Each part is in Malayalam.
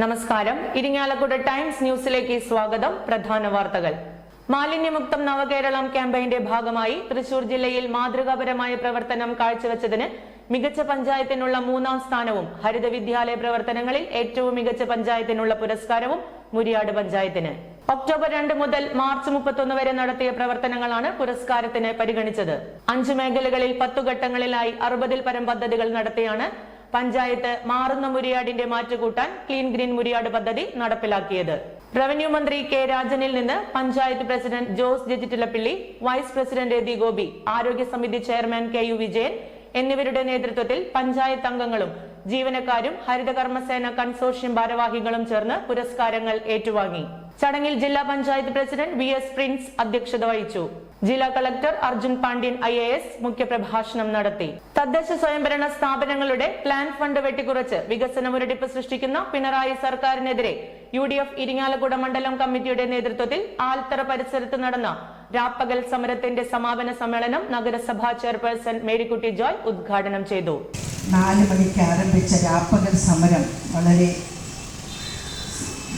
നമസ്കാരം. ഇരിങ്ങാലക്കുട ടൈംസ് ന്യൂസിലേക്ക് സ്വാഗതം. പ്രധാന വാർത്തകൾ. മാലിന്യമുക്തം നവകേരളം ക്യാമ്പയിന്റെ ഭാഗമായി തൃശൂർ ജില്ലയിൽ മാതൃകാപരമായ പ്രവർത്തനം കാഴ്ചവെച്ചതിന് മികച്ച പഞ്ചായത്തിനുള്ള മൂന്നാം സ്ഥാനവും ഹരിത വിദ്യാലയ പ്രവർത്തനങ്ങളിൽ ഏറ്റവും മികച്ച പഞ്ചായത്തിനുള്ള പുരസ്കാരവും മുരിയാട് പഞ്ചായത്തിന്. ഒക്ടോബർ രണ്ട് മുതൽ മാർച്ച് മുപ്പത്തൊന്ന് വരെ നടത്തിയ പ്രവർത്തനങ്ങളാണ് പുരസ്കാരത്തിന് പരിഗണിച്ചത്. അഞ്ചു മേഖലകളിൽ പത്തു ഘട്ടങ്ങളിലായി അറുപതിൽ പരം പദ്ധതികൾ നടത്തിയാണ് പഞ്ചായത്ത് മാറുന്ന മുരിയാടിന്റെ മാറ്റുകൂട്ടാൻ ക്ലീൻ ഗ്രീൻ മുരിയാട് പദ്ധതി നടപ്പിലാക്കിയത്. റവന്യൂ മന്ത്രി കെ രാജനിൽ നിന്ന് panchayat president Jose Jejittilappilly vice president A Gopi ആരോഗ്യ സമിതി ചെയർമാൻ കെ യു വിജയൻ എന്നിവരുടെ നേതൃത്വത്തിൽ പഞ്ചായത്ത് അംഗങ്ങളും ജീവനക്കാരും ഹരിതകർമ്മസേന കൺസോർഷ്യം ഭാരവാഹികളും ചേർന്ന് പുരസ്കാരങ്ങൾ ഏറ്റുവാങ്ങി. ചടങ്ങിൽ ജില്ലാ panchayat president V S Prince അധ്യക്ഷത വഹിച്ചു. ജില്ലാ collector Arjun Pandian I A S മുഖ്യപ്രഭാഷണം നടത്തി. തദ്ദേശ സ്വയംഭരണ സ്ഥാപനങ്ങളുടെ പ്ലാൻ ഫണ്ട് വെട്ടിക്കുറച്ച് വികസന മുരടിപ്പ് സൃഷ്ടിക്കുന്ന പിണറായി സർക്കാരിനെതിരെ യു ഡി എഫ് ഇരിങ്ങാലക്കുട മണ്ഡലം കമ്മിറ്റിയുടെ നേതൃത്വത്തിൽ ആൽത്തറ പരിസരത്ത് നടന്ന രാപ്പകൽ സമരത്തിന്റെ സമാപന സമ്മേളനം നഗരസഭാ ചെയർപേഴ്സൺ മേരിക്കുട്ടി ജോയ് ഉദ്ഘാടനം ചെയ്തു. നാല് മണിക്ക് ആരംഭിച്ച രാപ്പകൽ സമരം വളരെ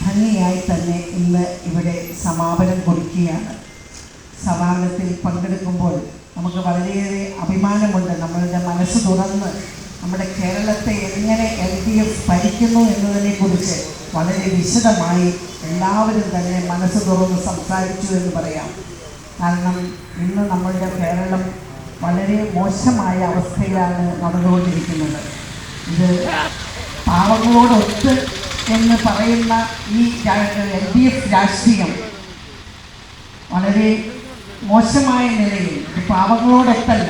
ഭംഗിയായി തന്നെ ഇന്ന് ഇവിടെ സമാപനം കുറിക്കുകയാണ്. സമാപനത്തിൽ പങ്കെടുക്കുമ്പോൾ നമുക്ക് വളരെയേറെ അഭിമാനമുണ്ട്. നമ്മളുടെ മനസ്സ് തുറന്ന് നമ്മുടെ കേരളത്തെ എങ്ങനെ എൽ ഡി എഫ് ഭരിക്കുന്നു എന്നതിനെക്കുറിച്ച് വളരെ വിശദമായി എല്ലാവരും തന്നെ മനസ്സ് തുറന്ന് സംസാരിച്ചു എന്ന് പറയാം. കാരണം ഇന്ന് നമ്മളുടെ കേരളം വളരെ മോശമായ അവസ്ഥയിലാണ് നടന്നുകൊണ്ടിരിക്കുന്നത്. ഇത് പാവങ്ങളോടൊത്ത് എന്ന് പറയുന്ന ഈ എൽ ഡി എഫ് രാഷ്ട്രീയം വളരെ മോശമായ നിലയിൽ പാവങ്ങളോടൊപ്പല്ല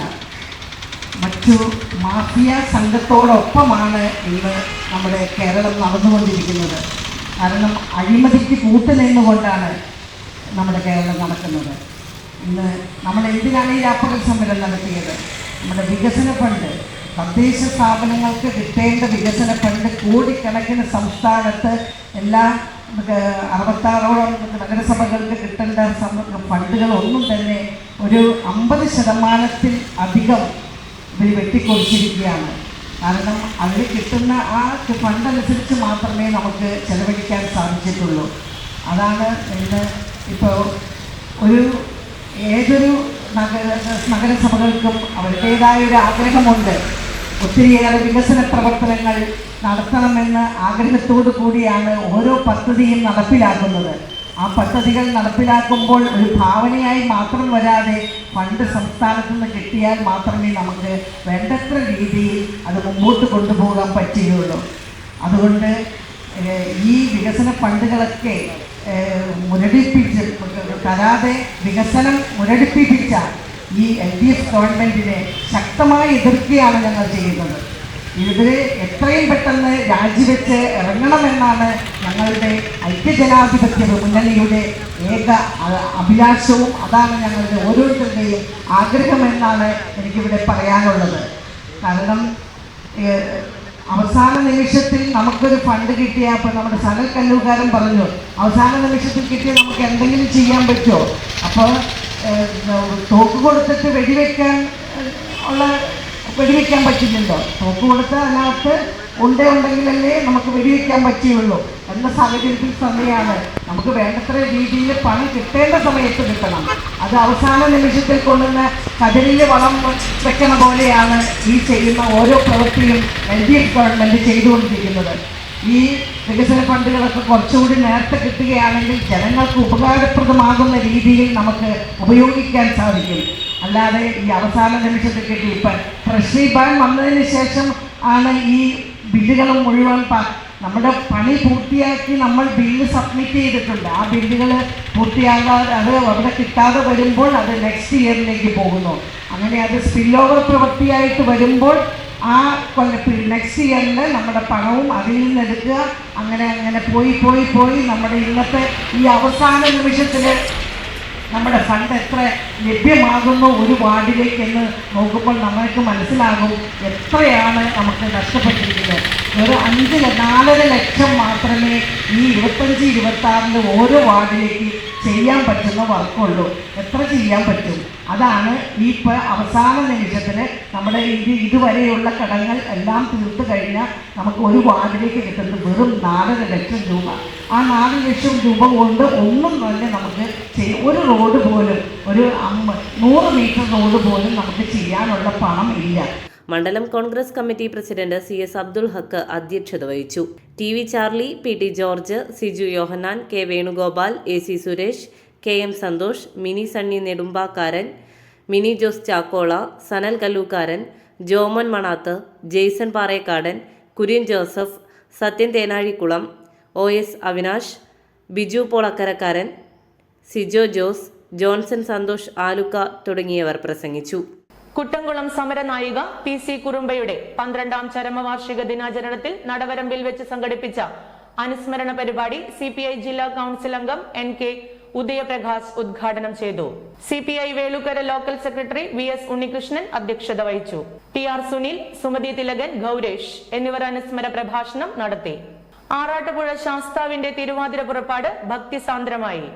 മറ്റു മാഫിയ സംഘത്തോടൊപ്പമാണ് ഇന്ന് നമ്മുടെ കേരളം നടന്നുകൊണ്ടിരിക്കുന്നത്. കാരണം അഴിമതിക്ക് കൂട്ടുനിന്നുകൊണ്ടാണ് നമ്മുടെ കേരളം നടക്കുന്നത്. ഇന്ന് നമ്മൾ എന്തിനാണ് ഈ രാപ്പകൽ സമരം നടത്തിയത്? നമ്മുടെ വികസന ഫണ്ട് തദ്ദേശ സ്ഥാപനങ്ങൾക്ക് കിട്ടേണ്ട വികസന ഫണ്ട് കോടിക്കണക്കിന് സംസ്ഥാനത്ത് എല്ലാ അറുപത്താറോളം നഗരസഭകൾക്ക് കിട്ടേണ്ട ഫണ്ടുകളൊന്നും തന്നെ ഒരു അമ്പത് ശതമാനത്തിൽ അധികം ഇവർ വെട്ടിക്കൊടിച്ചിരിക്കുകയാണ് കാരണം അതിൽ കിട്ടുന്ന ആ ഫണ്ട് അനുസരിച്ച് മാത്രമേ നമുക്ക് ചെലവഴിക്കാൻ സാധിച്ചിട്ടുള്ളൂ. അതാണ് ഇന്ന് ഇപ്പോൾ ഒരു ഏതൊരു നഗര നഗരസഭകൾക്കും അവരുടേതായ ഒരു ആഗ്രഹമുണ്ട്. ഒത്തിരിയേറെ വികസന പ്രവർത്തനങ്ങൾ നടത്തണമെന്ന് ആഗ്രഹത്തോടു കൂടിയാണ് ഓരോ പദ്ധതിയും നടപ്പിലാക്കുന്നത്. ആ പദ്ധതികൾ നടപ്പിലാക്കുമ്പോൾ ഒരു ഭാവനയായി മാത്രം വരാതെ ഫണ്ട് സംസ്ഥാനത്ത് നിന്ന് കിട്ടിയാൽ മാത്രമേ നമുക്ക് വേണ്ടത്ര രീതിയിൽ അത് മുമ്പോട്ട് കൊണ്ടുപോകാൻ പറ്റുകയുള്ളൂ. അതുകൊണ്ട് ഈ വികസന ഫണ്ടുകളൊക്കെ മുരടിപ്പിച്ച് തരാതെ വികസനം മുരടിപ്പിച്ച ഈ എൽ ഡി എഫ് ഗവൺമെന്റിനെ ശക്തമായി എതിർക്കുകയാണ് ഞങ്ങൾ ചെയ്യുന്നത്. ഇതിന് എത്രയും പെട്ടെന്ന് രാജിവെച്ച് ഇറങ്ങണമെന്നാണ് ഞങ്ങളുടെ ഐക്യജനാധിപത്യ മുന്നണിയുടെ ഏക അഭിലാഷവും അതാണ് ഞങ്ങളുടെ ഓരോരുത്തരുടെയും ആഗ്രഹമെന്നാണ് എനിക്കിവിടെ പറയാനുള്ളത്. കാരണം അവസാന നിമിഷത്തിൽ നമുക്കൊരു ഫണ്ട് കിട്ടിയ അപ്പൊ നമ്മുടെ സനൽ കല്ലൂക്കാരൻ പറഞ്ഞു അവസാന നിമിഷത്തിൽ കിട്ടിയ നമുക്ക് എന്തെങ്കിലും ചെയ്യാൻ പറ്റുമോ? അപ്പോൾ തോക്ക് കൊടുത്തിട്ട് വെടിവെക്കാൻ ഉള്ള വെടിവെക്കാൻ പറ്റില്ലല്ലോ തോക്ക് കൊടുത്ത് അതിനകത്ത് ഉണ്ട ഉണ്ടെങ്കിലല്ലേ നമുക്ക് വെടിവെക്കാൻ പറ്റുകയുള്ളൂ. എന്ന സാഹചര്യത്തിൽ തന്നെയാണ് നമുക്ക് വേണ്ടത്ര രീതിയിൽ പണം കിട്ടേണ്ട സമയത്ത് കിട്ടണം. അത് അവസാന നിമിഷത്തിൽ കൊണ്ടുവന്ന് കടലിൽ വളം വെക്കണ പോലെയാണ് ഈ ചെയ്യുന്ന ഓരോ പ്രവൃത്തിയും എൽ ഡി എഫ് ഗവൺമെന്റ് ചെയ്തുകൊണ്ടിരിക്കുന്നത്. ഈ വികസന ഫണ്ടുകളൊക്കെ കുറച്ചുകൂടി നേരത്തെ കിട്ടുകയാണെങ്കിൽ ജനങ്ങൾക്ക് ഉപകാരപ്രദമാകുന്ന രീതിയിൽ നമുക്ക് ഉപയോഗിക്കാൻ സാധിക്കും. അല്ലാതെ ഈ അവസാന നിമിഷത്തിൽ കിട്ടി. ഇപ്പം ട്രഷറി ബാൻ വന്നതിന് ശേഷം ആണ് ഈ ബില്ലുകൾ മുഴുവൻ നമ്മുടെ പണി പൂർത്തിയാക്കി നമ്മൾ ബില്ല് സബ്മിറ്റ് ചെയ്തിട്ടുണ്ട്. ആ ബില്ലുകൾ പൂർത്തിയാകാതെ അത് അവിടെ കിട്ടാതെ വരുമ്പോൾ അത് നെക്സ്റ്റ് ഇയറിലേക്ക് പോകുന്നു. അങ്ങനെ അത് സ്പിൽ ഓവർ പ്രവൃത്തിയായിട്ട് വരുമ്പോൾ ആ നെക്സ്റ്റ് ഇയറിൽ നമ്മുടെ പണവും അതിൽ നിന്ന് എടുക്കുക. അങ്ങനെ അങ്ങനെ പോയി പോയി പോയി. നമ്മുടെ ഇന്നത്തെ ഈ അവസാന നിമിഷത്തിൽ നമ്മുടെ ഫണ്ട് എത്ര ലഭ്യമാകുന്നു ഒരു വാർഡിലേക്ക് എന്ന് നോക്കുമ്പോൾ നമ്മൾക്ക് മനസ്സിലാകും എത്രയാണ് നമുക്ക് നഷ്ടപ്പെട്ടിരിക്കുന്നത്. ഒരു അഞ്ച് നാലര ലക്ഷം മാത്രമേ ഈ ഇരുപത്തഞ്ച് ഇരുപത്തി ആറിന് ഓരോ വാർഡിലേക്ക് ചെയ്യാൻ പറ്റുന്ന വർക്കുള്ളൂ. എത്ര ചെയ്യാൻ പറ്റും? അതാണ് ഈ അവസാന നിമിഷത്തിൽ നമ്മുടെ ഇത് ഇതുവരെയുള്ള കടങ്ങൾ എല്ലാം തീർത്ത് കഴിഞ്ഞാൽ നമുക്ക് ഒരു വാർഡിലേക്ക് കിട്ടുന്നത് വെറും നാലര ലക്ഷം രൂപ. ആ നാല് ലക്ഷം രൂപ കൊണ്ട് ഒന്നും തന്നെ നമുക്ക് ഒരു റോഡ് പോലും ഒരു അമ്പ നൂറ് മീറ്റർ റോഡ് പോലും നമുക്ക് ചെയ്യാനുള്ള പണം ഇല്ല. മണ്ഡലം Congress committee president C S Abdul Haq അധ്യക്ഷത വഹിച്ചു. T V Charlie P T George Siju Yohannan K Venugopal A C Suresh K M Santhosh Mini Sunny Nedumbakkaran Mini Jose Chakkola Sanal Kallookkaran Joman Manath Jaison Parekkadan Kurian Joseph Sathyan Thenazhikulam O S Avinash Biju Polakkarakkaran Sijo Jose Johnson Santhosh Aalukka തുടങ്ങിയവർ പ്രസംഗിച്ചു. കുട്ടംകുളം സമരനായിക പി സി കുറുമ്പയുടെ പന്ത്രണ്ടാം ചരമവാർഷിക ദിനാചരണത്തിൽ നടവരമ്പിൽ വെച്ച് സംഘടിപ്പിച്ച അനുസ്മരണ പരിപാടി സി ജില്ലാ കൌൺസിൽ അംഗം എൻ കെ ഉദയപ്രകാശ് ഉദ്ഘാടനം ചെയ്തു. C P I Velookkara local secretary V S Unnikrishnan അധ്യക്ഷത വഹിച്ചു. ടി ആർ സുനിൽ സുമതി തിലകൻ ഗൗരേഷ് എന്നിവർ അനുസ്മര പ്രഭാഷണം നടത്തി. ആറാട്ടുപുഴ ശാസ്താവിന്റെ തിരുവാതിര പുറപ്പാട് ഭക്തിസാന്ദ്രമായി.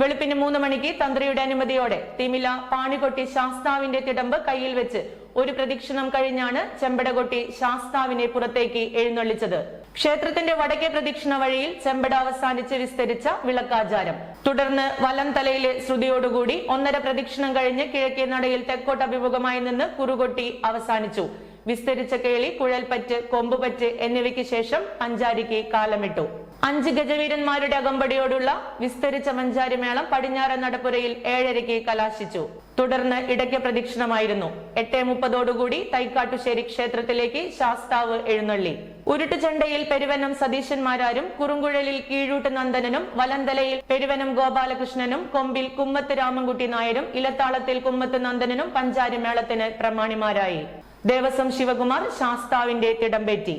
വെളുപ്പിന് മൂന്ന് മണിക്ക് തന്ത്രിയുടെ അനുമതിയോടെ തിമില പാണികൊട്ടി ശാസ്താവിന്റെ തിടമ്പ് കയ്യിൽ വെച്ച് ഒരു പ്രദക്ഷിണം കഴിഞ്ഞാണ് ചെമ്പടകൊട്ടി ശാസ്താവിനെ പുറത്തേക്ക് എഴുന്നള്ളിച്ചത്. ക്ഷേത്രത്തിന്റെ വടക്കേ പ്രദക്ഷിണ വഴിയിൽ ചെമ്പട അവസാനിച്ച് വിസ്തരിച്ച വിളക്കാചാരം. തുടർന്ന് വലം തലയിലെ ശ്രുതിയോടുകൂടി ഒന്നര പ്രദക്ഷിണം കഴിഞ്ഞ് കിഴക്കേ നടയിൽ തെക്കോട്ട് അഭിമുഖമായി നിന്ന് കുറുകൊട്ടി അവസാനിച്ചു. വിസ്തരിച്ച കേളി കുഴൽപ്പറ്റ് കൊമ്പുപറ്റ് എന്നിവയ്ക്ക് ശേഷം അഞ്ചാരിക്ക് കാലമിട്ടു. അഞ്ച് ഗജവീരന്മാരുടെ അകമ്പടിയോടുള്ള വിസ്തരിച്ച മഞ്ചാരിമേളം പടിഞ്ഞാറൻ നടപ്പുരയിൽ ഏഴരയ്ക്ക് കലാശിച്ചു. തുടർന്ന് ഇടയ്ക്ക് പ്രദക്ഷിണമായിരുന്നു. എട്ടേ മുപ്പതോടുകൂടി തൈക്കാട്ടുശ്ശേരി ക്ഷേത്രത്തിലേക്ക് ശാസ്താവ് എഴുന്നള്ളി. ഉരുട്ടുചണ്ടയിൽ പെരുവനം സതീശന്മാരാരും കുറുങ്കുഴലിൽ കീഴൂട്ട് നന്ദനനും വലന്തലയിൽ പെരുവനം ഗോപാലകൃഷ്ണനും കൊമ്പിൽ കുമ്മത്ത് രാമൻകുട്ടി നായരും ഇലത്താളത്തിൽ കുമ്മത്ത് നന്ദനനും പഞ്ചാരി മേളത്തിന് പ്രമാണിമാരായി. ദേവസ്വം ശിവകുമാർ ശാസ്താവിന്റെ തിടമ്പേറ്റി